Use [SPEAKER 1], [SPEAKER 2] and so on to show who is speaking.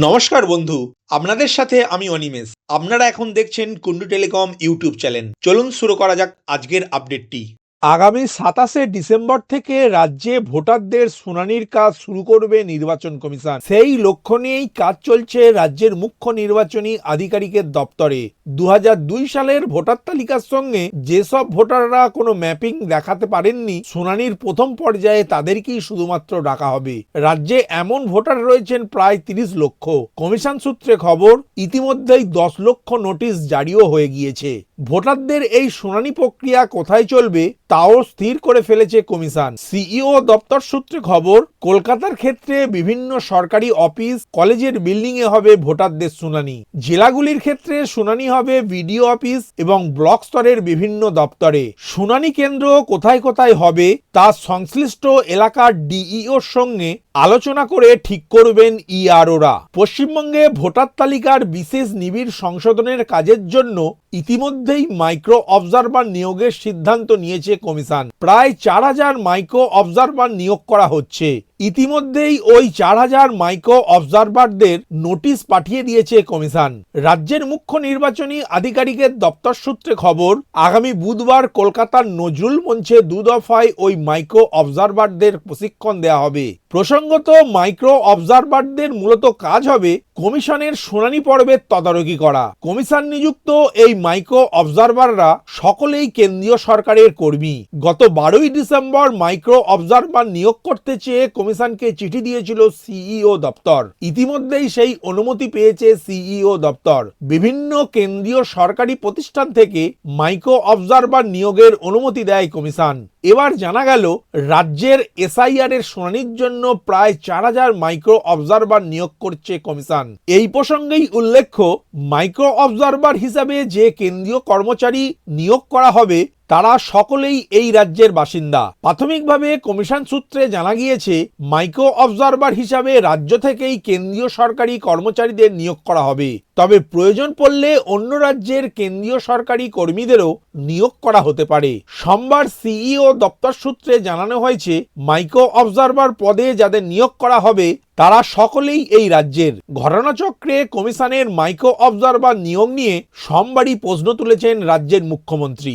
[SPEAKER 1] নমস্কার বন্ধু, আপনাদের সাথে আমি অনিমেষ। আপনারা এখন দেখছেন কুন্ডু টেলিকম ইউটিউব চ্যানেল। চলুন শুরু করা যাক আজকের আপডেটটি। আগামী সাতাশে ডিসেম্বর থেকে রাজ্যে ভোটারদের শুনানির কাজ শুরু করবে নির্বাচন কমিশন। সেই লক্ষ্য নিয়েই কাজ চলছে রাজ্যের মুখ্য নির্বাচনী আধিকারিকের দপ্তরে। দু হাজার দুই সালের ভোটার তালিকার সঙ্গে যেসব ভোটাররা কোনো ম্যাপিং দেখাতে পারেননি, শুনানির প্রথম পর্যায়ে তাদেরকেই শুধুমাত্র ডাকা হবে। রাজ্যে এমন ভোটার রয়েছেন প্রায় তিরিশ লক্ষ। কমিশন সূত্রে খবর, ইতিমধ্যেই দশ লক্ষ নোটিশ জারিও হয়ে গিয়েছে। ভোটারদের এই শুনানি প্রক্রিয়া কোথায় চলবে তাও স্থির করে ফেলেছে কমিশন। সিইও দপ্তর সূত্রে খবর, কলকাতার ক্ষেত্রে বিভিন্ন সরকারি অফিস কলেজের বিল্ডিং এ হবে ভোটারদের শুনানি। জেলাগুলির ক্ষেত্রে শুনানি হবে বিডিও অফিস এবং ব্লক স্তরের বিভিন্ন দপ্তরে। শুনানি কেন্দ্র কোথায় কোথায় হবে তা সংশ্লিষ্ট এলাকার ডিইওর সঙ্গে আলোচনা করে ঠিক করবেন ইআরওরা। পশ্চিমবঙ্গে ভোটার তালিকার বিশেষ নিবিড় সংশোধনের কাজের জন্য ইতিমধ্যেই মাইক্রো অবজারভার নিয়োগের সিদ্ধান্ত নিয়েছে কমিশন। প্রায় চার হাজার মাইক্রো অবজারভার নিয়োগ করা হচ্ছে। ইতিমধ্যেই ওই চার হাজার মাইক্রো অবজারভারদের নোটিশ পাঠিয়ে দিয়েছে কমিশন। রাজ্যের মুখ্য নির্বাচনী আধিকারিকের দপ্তর সূত্রে খবর, আগামী বুধবার কলকাতার নজরুল মঞ্চে দু দফায় ওই মাইক্রো অবজারভারদের প্রশিক্ষণ দেওয়া হবে। প্রসঙ্গত, মাইক্রো অবজারভারদের মূলত কাজ হবে কমিশনের শুনানি পর্বের তদারকি করা। কমিশন নিযুক্ত এই মাইক্রো অবজারভাররা সকলেই কেন্দ্রীয় সরকারের কর্মী। গত বারোই ডিসেম্বর মাইক্রো অবজারভার নিয়োগ করতে চেয়ে কমিশনকে চিঠি দিয়েছিল সিইও দপ্তর। ইতিমধ্যেই সেই অনুমতি পেয়েছে সিইও দপ্তর। বিভিন্ন কেন্দ্রীয় সরকারি প্রতিষ্ঠান থেকে মাইক্রো অবজারভার নিয়োগের অনুমতি দেয় কমিশন। এবার জানা গেল, রাজ্যের এসআইআর এর শুনানির জন্য প্রায় চার হাজার মাইক্রো অবজারভার নিয়োগ করছে কমিশন। এই প্রসঙ্গেই উল্লেখ্য মাইক্রো অবজারভার হিসাবে যে কেন্দ্রীয় কর্মচারী নিয়োগ করা হবে, তারা সকলেই এই রাজ্যের বাসিন্দা। প্রাথমিকভাবে কমিশন সূত্রে জানা গিয়েছে মাইক্রো অবজারভার হিসাবে রাজ্য থেকেই কেন্দ্রীয় সরকারি কর্মচারীদের নিয়োগ করা হবে। তবে প্রয়োজন পড়লে অন্য রাজ্যের কেন্দ্রীয় সরকারি কর্মীদেরও নিয়োগ করা হতে পারে। সোমবার সিইও দপ্তর সূত্রে জানানো হয়েছে, মাইক্রো অবজারভার পদে যাদের নিয়োগ করা হবে, তারা সকলেই এই রাজ্যের। ঘটনাচক্রে কমিশনের মাইক্রো অবজারভার নিয়োগ নিয়ে সোমবারই প্রশ্ন তুলেছেন রাজ্যের মুখ্যমন্ত্রী।